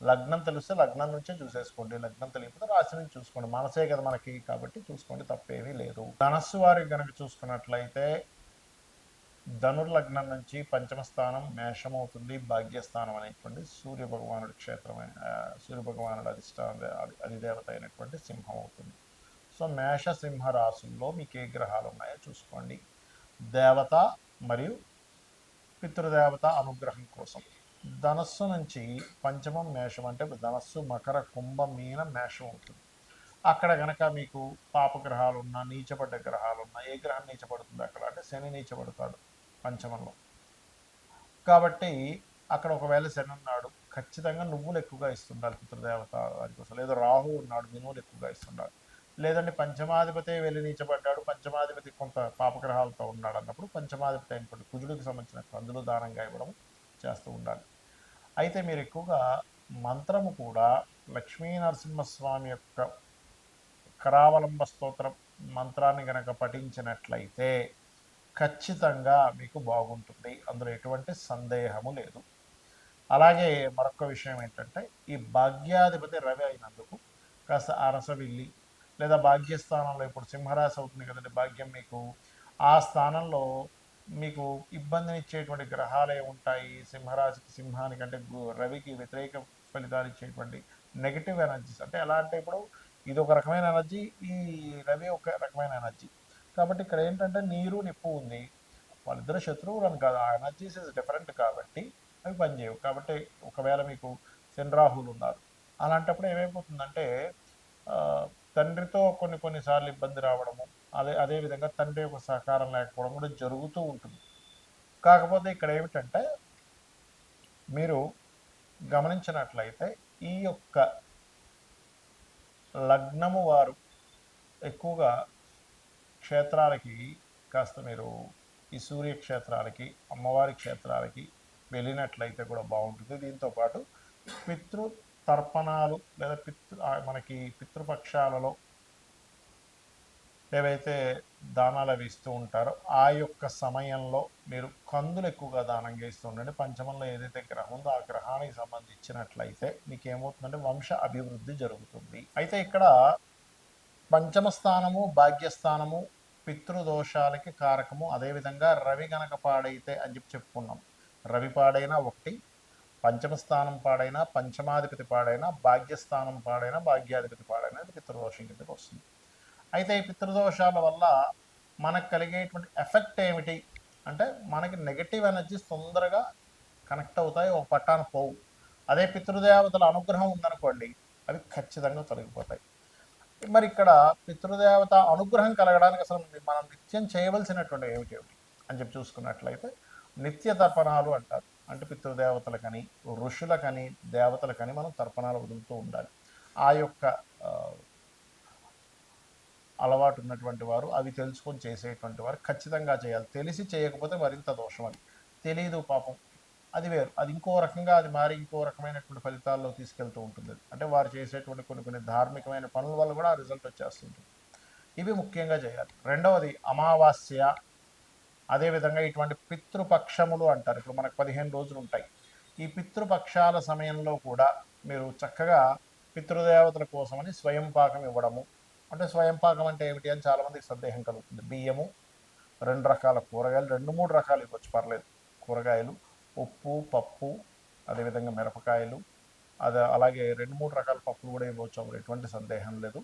లగ్నం తెలిస్తే లగ్నం నుంచే చూసేసుకోండి లగ్నం తెలియకపోతే రాశి నుంచి చూసుకోండి. మనసే కదా మనకి కాబట్టి చూసుకోండి తప్పేమీ లేదు. ధనస్సు వారికి కనుక చూసుకున్నట్లయితే ధనుర్లగ్నం నుంచి పంచమ స్థానం మేషం అవుతుంది భాగ్యస్థానం అనేటువంటి సూర్య భగవానుడి క్షేత్రమైన సూర్య భగవానుడి అధిష్టాన అధిదేవత అయినటువంటి సింహం అవుతుంది. సో మేష సింహ రాసుల్లో మీకు ఏ గ్రహాలు ఉన్నాయో చూసుకోండి. దేవత మరియు పితృదేవత అనుగ్రహం కోసం. ధనస్సు నుంచి పంచమం మేషం అంటే ధనస్సు మకర కుంభ మీన మేషం ఉంటుంది. అక్కడ గనక మీకు పాపగ్రహాలు ఉన్నా నీచపడ్డ గ్రహాలు ఉన్నా ఏ గ్రహం నీచపడుతుంది అక్కడ? అంటే శని నీచపడతాడు పంచమంలో. కాబట్టి అక్కడ ఒకవేళ శని ఉన్నాడు ఖచ్చితంగా నువ్వులు ఎక్కువగా ఇస్తుండాలి పితృదేవత వారి కోసం. లేదా రాహు ఉన్నాడు మినువులు ఎక్కువగా ఇస్తుండాలి. లేదంటే పంచమాధిపతి వెళ్ళి నీచబడ్డాడు పంచమాధిపతి కొంత పాపగ్రహాలతో ఉన్నాడు అన్నప్పుడు పంచమాధిపతి అయినటువంటి కుజుడికి సంబంధించిన కందులు దానంగా ఇవ్వడం చేస్తూ ఉండాలి. అయితే మీరు ఎక్కువగా మంత్రము కూడా లక్ష్మీ నరసింహస్వామి యొక్క కరావలంబ స్తోత్రం మంత్రాన్ని గనక పఠించినట్లయితే ఖచ్చితంగా మీకు బాగుంటుంది. అందులో ఎటువంటి సందేహము లేదు. అలాగే మరొక విషయం ఏంటంటే ఈ భాగ్యాధిపతి రవి అయినందుకు కాస్త అరసవిల్లి లేదా భాగ్యస్థానంలో ఇప్పుడు సింహరాశి అవుతుంది కదండి భాగ్యం మీకు ఆ స్థానంలో మీకు ఇబ్బందిని ఇచ్చేటువంటి గ్రహాలే ఉంటాయి. సింహరాశికి సింహానికి అంటే రవికి వ్యతిరేక ఫలితాలు ఇచ్చేటువంటి నెగిటివ్ ఎనర్జీస్ అంటే ఎలా అంటే ఇప్పుడు ఇది ఒక రకమైన ఎనర్జీ ఈ రవి ఒక రకమైన ఎనర్జీ కాబట్టి ఇక్కడ ఏంటంటే నీరు నిప్పు ఉంది. వాళ్ళిద్దరు శత్రువులు అని కాదు. ఆ ఎనర్జీస్ ఇస్ డిఫరెంట్ కాబట్టి అవి పనిచేయవు. కాబట్టి ఒకవేళ మీకు శనిరాహులు ఉన్నారు. అలాంటప్పుడు ఏమైపోతుందంటే తండ్రితో కొన్ని కొన్నిసార్లు ఇబ్బంది రావడము అదే అదేవిధంగా తండ్రి యొక్క సహకారం లేకపోవడం కూడా జరుగుతూ ఉంటుంది. కాకపోతే ఇక్కడ ఏమిటంటే మీరు గమనించినట్లయితే ఈ యొక్క లగ్నము వారు ఎక్కువగా క్షేత్రాలకి కాస్త మీరు ఈ సూర్య క్షేత్రాలకి అమ్మవారి క్షేత్రాలకి వెళ్ళినట్లయితే కూడా బాగుంటుంది. దీంతో పాటు పితృ తర్పణాలు లేదా పితృ మనకి పితృపక్షాలలో ఏవైతే దానాలు అవి ఇస్తూ ఉంటారో ఆ యొక్క సమయంలో మీరు కందులు ఎక్కువగా దానం చేస్తూ ఉండండి. పంచమంలో ఏదైతే గ్రహం ఉందో ఆ గ్రహానికి సంబంధించినట్లయితే మీకు ఏమవుతుందంటే వంశ అభివృద్ధి జరుగుతుంది. అయితే ఇక్కడ పంచమ స్థానము భాగ్యస్థానము పితృదోషాలకి కారకము. అదేవిధంగా రవి గనక పాడైతే అని చెప్పి చెప్పుకున్నాం. రవి పాడైనా ఒకటి పంచమ స్థానం పాడైనా పంచమాధిపతి పాడైనా భాగ్యస్థానం పాడైనా భాగ్యాధిపతి పాడైనా అది పితృదోషం కిందకి వస్తుంది. అయితే ఈ పితృదోషాల వల్ల మనకు కలిగేటువంటి ఎఫెక్ట్ ఏమిటి? అంటే మనకి నెగటివ్ ఎనర్జీస్ తొందరగా కనెక్ట్ అవుతాయి ఒక పట్టాన పోవు. అదే పితృదేవతల అనుగ్రహం ఉందనుకోండి అవి ఖచ్చితంగా తొలగిపోతాయి. మరి ఇక్కడ పితృదేవత అనుగ్రహం కలగడానికి అసలు మనం నిత్యం చేయవలసినటువంటి ఏమిటి? ఏమిటి అని చెప్పి చూసుకున్నట్లయితే నిత్య తర్పణాలు అంటారు. అంటే పితృదేవతలకని ఋషులకని దేవతలకని మనం తర్పణాలు వదులుతూ ఉండాలి. ఆ యొక్క అలవాటు ఉన్నటువంటి వారు అవి తెలుసుకొని చేసేటువంటి వారు ఖచ్చితంగా చేయాలి. తెలిసి చేయకపోతే మరింత దోషం అది. తెలియదు పాపం. అది వేరు. అది ఇంకో రకంగా అది మారి ఇంకో రకమైనటువంటి ఫలితాల్లో తీసుకెళ్తూ ఉంటుంది అంటే వారు చేసేటువంటి కొన్ని కొన్ని ధార్మికమైన పనుల వల్ల కూడా ఆ రిజల్ట్ వచ్చేస్తుంటుంది. ఇవి ముఖ్యంగా చేయాలి. రెండవది అమావాస్య. అదేవిధంగా ఇటువంటి పితృపక్షములు అంటారు. ఇప్పుడు మనకు పదిహేను రోజులు ఉంటాయి. ఈ పితృపక్షాల సమయంలో కూడా మీరు చక్కగా పితృదేవతల కోసమని స్వయం పాకం ఇవ్వడము అంటే స్వయం పాకం అంటే ఏమిటి అని చాలామందికి సందేహం కలుగుతుంది. బియ్యము రెండు రకాల కూరగాయలు రెండు మూడు రకాలు ఇవ్వచ్చు పర్లేదు. కూరగాయలు ఉప్పు పప్పు అదేవిధంగా మిరపకాయలు అది అలాగే రెండు మూడు రకాల పప్పులు కూడా ఇవ్వచ్చు. అప్పుడు ఎటువంటి సందేహం లేదు.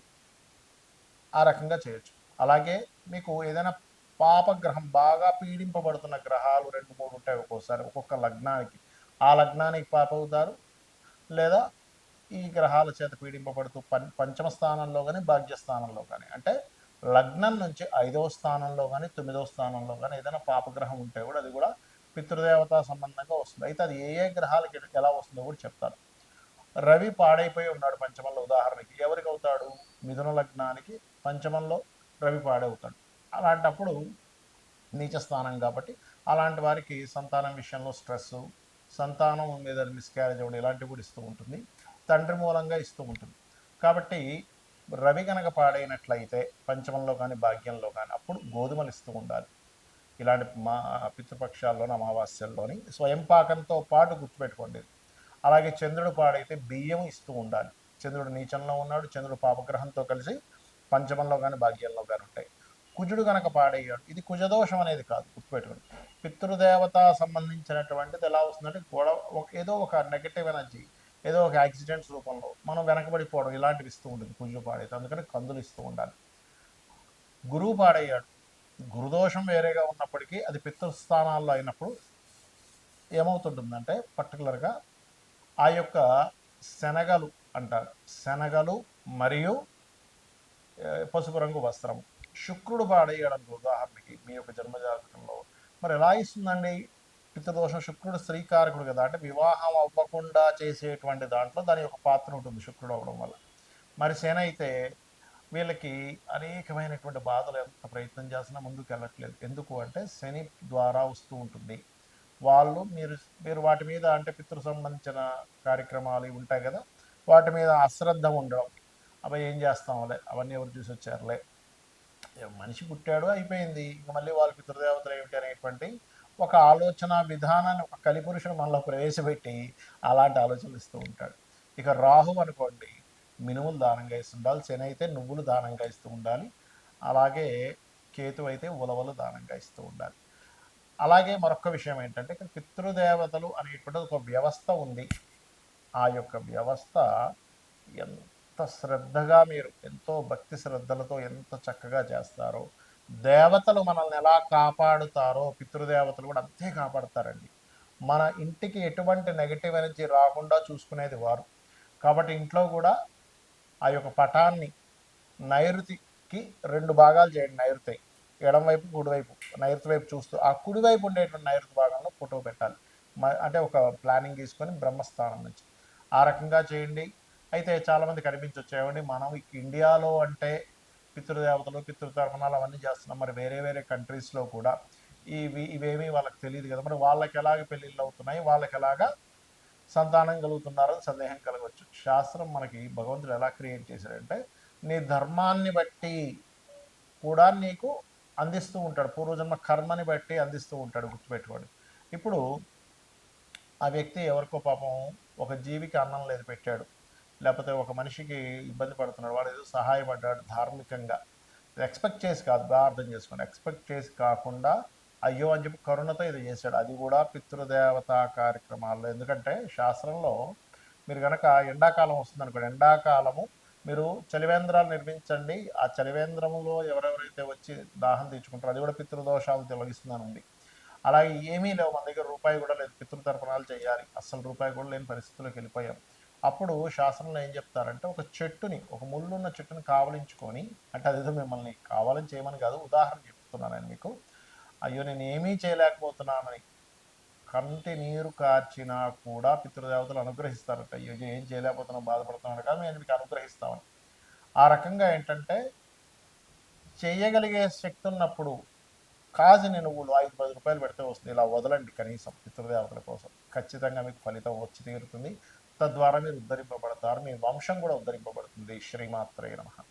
ఆ రకంగా చేయొచ్చు. అలాగే మీకు ఏదైనా పాపగ్రహం బాగా పీడింపబడుతున్న గ్రహాలు రెండు మూడు ఉంటాయి ఒక్కోసారి ఒక్కొక్క లగ్నానికి ఆ లగ్నానికి పాప అవుతారు లేదా ఈ గ్రహాల చేత పీడింపబడుతూ పం పంచమ స్థానంలో కానీ భాగ్యస్థానంలో కానీ అంటే లగ్నం నుంచి ఐదవ స్థానంలో కానీ తొమ్మిదవ స్థానంలో కానీ ఏదైనా పాపగ్రహం ఉంటే కూడా అది కూడా పితృదేవత సంబంధంగా వస్తుంది. అయితే అది ఏ ఏ గ్రహాలకి ఎలా వస్తుందో కూడా చెప్తారు. రవి పాడైపోయి ఉన్నాడు పంచమంలో. ఉదాహరణకి ఎవరికి అవుతాడు? మిథున లగ్నానికి పంచమంలో రవి పాడవుతాడు అలాంటప్పుడు నీచ స్థానం కాబట్టి అలాంటి వారికి సంతానం విషయంలో స్ట్రెస్ సంతానం మీద మిస్క్యారేజ్ అవ్వడం ఇలాంటివి కూడా ఇస్తూ ఉంటుంది. తండ్రి మూలంగా ఇస్తూ ఉంటుంది. కాబట్టి రవి కనుక పాడైనట్లయితే పంచమంలో కానీ భాగ్యంలో కానీ అప్పుడు గోధుమలు ఇస్తూ ఉండాలి. ఇలాంటి మా పితృపక్షాల్లోని అమావాస్యల్లోని స్వయం పాకంతో పాటు గుర్తుపెట్టుకోండి. అలాగే చంద్రుడు పాడైతే బియ్యం ఇస్తూ ఉండాలి. చంద్రుడు నీచంలో ఉన్నాడు చంద్రుడు పాపగ్రహంతో కలిసి పంచమంలో కానీ భాగ్యంలో కానీ ఉంటాయి. కుజుడు కనుక పాడయ్యాడు ఇది కుజదోషం అనేది కాదు గుర్తుపెట్టుకోండి. పితృదేవత సంబంధించినటువంటిది ఎలా వస్తుందంటే గొడవ ఏదో ఒక నెగటివ్ ఎనర్జీ ఏదో ఒక యాక్సిడెంట్స్ రూపంలో మనం వెనకబడిపోవడం ఇలాంటివి ఇస్తూ ఉంటుంది. కుజుడు పాడైతే అందుకని కందులు ఇస్తూ ఉండాలి. గురువు పాడయ్యాడు. గురుదోషం వేరేగా ఉన్నప్పటికీ అది పితృస్థానాల్లో అయినప్పుడు ఏమవుతుంటుందంటే పర్టికులర్గా ఆ యొక్క శనగలు అంటారు. శనగలు మరియు పసుపు రంగు వస్త్రం శుక్రుడు పాడేయడం ఉదాహరణకి మీ యొక్క జన్మజాతకంలో. మరి ఎలా ఇస్తుందండి? పితృదోషం శుక్రుడు స్త్రీకారకుడు కదా. అంటే వివాహం అవ్వకుండా చేసేటువంటి దాంట్లో దాని యొక్క పాత్ర ఉంటుంది శుక్రుడు అవ్వడం వల్ల. మరి సేన అయితే వీళ్ళకి అనేకమైనటువంటి బాధలు ఎంత ప్రయత్నం చేసినా ముందుకు వెళ్ళట్లేదు ఎందుకు అంటే శని ద్వారా వస్తూ ఉంటుంది. వాళ్ళు మీరు మీరు వాటి మీద అంటే పితృ సంబంధించిన కార్యక్రమాలు ఉంటాయి కదా. వాటి మీద అశ్రద్ధ ఉండడం. అవి ఏం చేస్తాంలే? అవన్నీ ఎవరు చూసి వచ్చారులే? మనిషి పుట్టాడు అయిపోయింది. ఇంక మళ్ళీ వాళ్ళ పితృదేవతలు ఏమిటి అనేటువంటి ఒక ఆలోచన విధానాన్ని ఒక కలిపురుషుడు మనలో ప్రవేశపెట్టి అలాంటి ఆలోచనలు ఇస్తూ ఉంటాడు. ఇక రాహు అనుకోండి మినుములు దానంగా ఇస్తుండాలి శని అయితే నువ్వులు దానంగా ఇస్తూ ఉండాలి అలాగే కేతు అయితే ఉలవలు దానంగా ఇస్తూ ఉండాలి. అలాగే మరొక విషయం ఏంటంటే ఇక్కడ పితృదేవతలు అనేటువంటి ఒక వ్యవస్థ ఉంది. ఆ యొక్క వ్యవస్థ ఎంత శ్రద్ధగా మీరు ఎంతో భక్తి శ్రద్ధలతో ఎంత చక్కగా చేస్తారో దేవతలు మనల్ని ఎలా కాపాడుతారో పితృదేవతలు కూడా అంతే కాపాడతారండి. మన ఇంటికి ఎటువంటి నెగిటివ్ ఎనర్జీ రాకుండా చూసుకునేది వారు. కాబట్టి ఇంట్లో కూడా ఆ యొక్క పటాన్ని నైరుతికి రెండు భాగాలు చేయండి. నైరుతి ఎడంవైపు కుడివైపు నైరుతి వైపు చూస్తూ ఆ కుడివైపు ఉండేటువంటి నైరుతి భాగంలో ఫోటో పెట్టాలి. అంటే ఒక ప్లానింగ్ తీసుకొని బ్రహ్మస్థానం నుంచి. ఆ రకంగా చేయండి. అయితే చాలామంది కనిపించవచ్చు ఏమండి మనం ఇండియాలో అంటే పితృదేవతలు పితృతర్పణాలు అవన్నీ చేస్తున్నాం మరి వేరే వేరే కంట్రీస్లో కూడా ఇవి ఇవేమీ వాళ్ళకి తెలియదు కదా. మరి వాళ్ళకి ఎలాగ పెళ్ళిళ్ళు అవుతున్నాయి? వాళ్ళకి ఎలాగా సంతానం కలుగుతున్నారని సందేహం కలగవచ్చు. శాస్త్రం మనకి భగవంతుడు ఎలా క్రియేట్ చేశాడంటే నీ ధర్మాన్ని బట్టి కూడా నీకు అందిస్తూ ఉంటాడు. పూర్వజన్మ కర్మని బట్టి అందిస్తూ ఉంటాడు గుర్తుపెట్టుకోండి. ఇప్పుడు ఆ వ్యక్తి ఎవరికో పాపం ఒక జీవికి అన్నం లేదు పెట్టాడు. లేకపోతే ఒక మనిషికి ఇబ్బంది పడుతున్నాడు వాడు ఏదో సహాయపడ్డాడు ధార్మికంగా. ఎక్స్పెక్ట్ చేసి కాదు బాగా అర్థం చేసుకోండి. ఎక్స్పెక్ట్ చేసి కాకుండా అయ్యో అని చెప్పి కరుణతో ఇది చేశాడు. అది కూడా పితృదేవతా కార్యక్రమాల్లో. ఎందుకంటే శాస్త్రంలో మీరు కనుక ఎండాకాలం వస్తుంది అనుకోండి ఎండాకాలము మీరు చలివేంద్రాలు నిర్మించండి ఆ చలివేంద్రములో ఎవరెవరైతే వచ్చి దాహం తీర్చుకుంటారో అది కూడా పితృదోషాలు తొలగిస్తుందని ఉంది అలాగే ఏమీ లేవు మన దగ్గర రూపాయి కూడా లేదు పితృతర్పణాలు చేయాలి. అస్సలు రూపాయి కూడా లేని పరిస్థితుల్లోకి వెళ్ళిపోయాం. అప్పుడు శాస్త్రంలో ఏం చెప్తారంటే ఒక చెట్టుని ఒక ముళ్ళున్న చెట్టుని కావలించుకొని అంటే అదేదో మిమ్మల్ని కావాలని చేయమని కాదు ఉదాహరణ చెప్తున్నాను నేను మీకు. అయ్యో నేను ఏమీ చేయలేకపోతున్నానని కంటి నీరు కార్చినా కూడా పితృదేవతలు అనుగ్రహిస్తారట. అయ్యో ఏం చేయలేకపోతున్నాం బాధపడుతున్నాడు కాదు నేను మీకు అనుగ్రహిస్తామని. ఆ రకంగా ఏంటంటే చేయగలిగే శక్తి ఉన్నప్పుడు కాజిని నువ్వులు ఐదు పది రూపాయలు పెడితే వస్తుంది ఇలా వదలండి కనీసం పితృదేవతల కోసం. ఖచ్చితంగా మీకు ఫలితం వచ్చి తీరుతుంది. తద్వారా మీరు ఉద్ధరింపబడతారు. మీ వంశం కూడా ఉద్ధరింపబడుతుంది. శ్రీమాత్రే నమ.